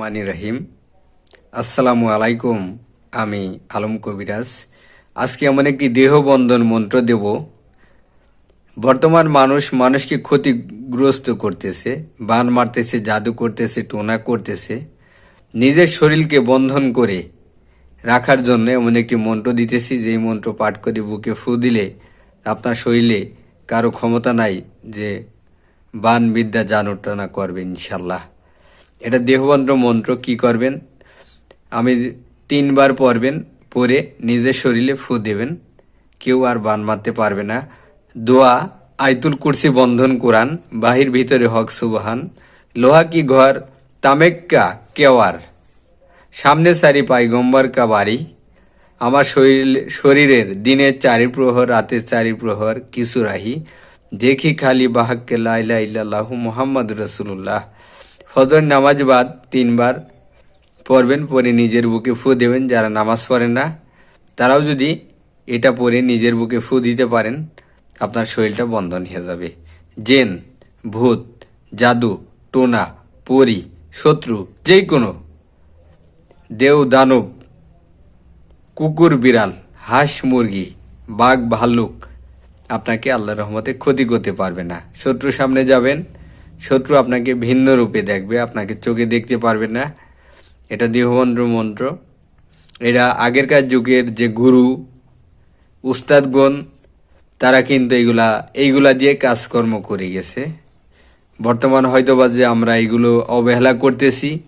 মানি রহিম। আসসালামু আলাইকুম, আমি আলম কবিরাজ। আজকে এমন একটি দেহবন্ধন মন্ত্র দেব। বর্তমান মানুষ মানুষকে ক্ষতিগ্রস্ত করতেছে, বান মারতেছে, জাদু করতেছে, টোনা করতেছে। নিজের শরীরকে বন্ধন করে রাখার জন্য এমন একটি মন্ত্র দিতেছি। যেই মন্ত্র পাঠ করে বুকে ফু দিলে আপনার শরীরে কারও ক্ষমতা নাই যে বান বিদ্যা জানুটনা করবে ইনশাল্লাহ। এটা দেহবন্দ্র মন্ত্র কি করবেন? আমি তিনবার পড়বেন পরে নিজের শরীরে ফু দেবেন। কেউ আর বান মারতে পারবে না। দোয়া আইতুল কুরসি বন্ধন কোরআন, বাহির ভিতরে হক সুবহান। লোহা কি ঘর? তামেক্কা, কেওয়ার। সামনে সারি পাইগম্বর কা বাড়ি। আমার শরীর, শরীরের দিনের চারি প্রহর রাতের চারি প্রহর কিছু রাহি। দেখি খালি বাহাক্কে লাইলা ইল্লাল্লাহু মোহাম্মদ রসুল্লাহ ফজর নামাজ বাদ তিনবার পড়বেন পরে নিজের বুকে ফু দেবেন, যারা নামাজ পড়েন না, তারাও যদি এটা পরে নিজের বুকে ফু দিতে পারেন, আপনার শরীরটা বন্ধন হয়ে যাবে। জেন, ভূত, জাদু, টোনা, পরি, শত্রু যে কোনো দেও দানব, কুকুর, বিড়াল, হাঁস, মুরগি, বাঘ, ভাল্লুক, আপনাকে আল্লাহ রহমতে ক্ষতি করতে পারবে না। শত্রু সামনে যাবেন শত্রু আপনাকে ভিন্ন রূপে দেখবে, আপনাকে চোখে দেখতে পারবে না। এটা দেহমন্ত্র মন্ত্র। এটা আগেরকার যুগের যে গুরু, উস্তাদগণ, তারা কিন্তু এইগুলা এইগুলা দিয়ে কাজকর্ম করে গেছে। বর্তমান হয়তোবা যে আমরা এগুলো অবহেলা করতেছি,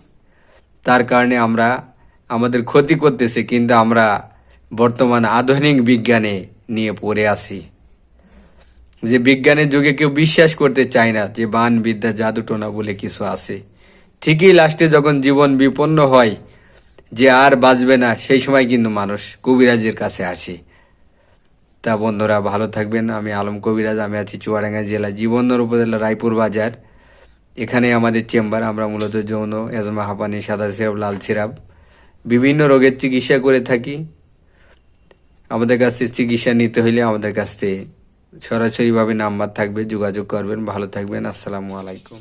তার কারণে আমরা, আমাদের ক্ষতি করতেছে, কিন্তু আমরা বর্তমান আধুনিক বিজ্ঞানে নিয়ে পড়ে আছি। যে বিজ্ঞানের যুগে কেউ বিশ্বাস করতে চায় না যে বান বিদ্যা জাদুটোনা বলে কিছু আছে। ঠিকই লাস্টে যখন জীবন বিপন্ন হয়, যে আর বাঁচবে না, সেই সময় কিন্তু মানুষ কবিরাজের কাছে আসে। তা বন্ধুরা, ভালো থাকবেন। আমি আলম কবিরাজ, আমি আছি চুয়াডাঙ্গা জেলা জীবনর উপজেলা রায়পুর বাজার। এখানে আমাদের চেম্বার, আমরা মূলত যৌন, এজমা, হাঁপানি, সাদা সিরাপ, লাল সিরাপ, বিভিন্ন রোগের চিকিৎসা করে থাকি। আমাদের কাছে চিকিৎসা নিতে হইলে আমাদের কাছ থেকে সরাসরিভাবে নাম্বার থাকবে যোগাযোগ করবেন ভালো থাকবেন আসসালামু আলাইকুম।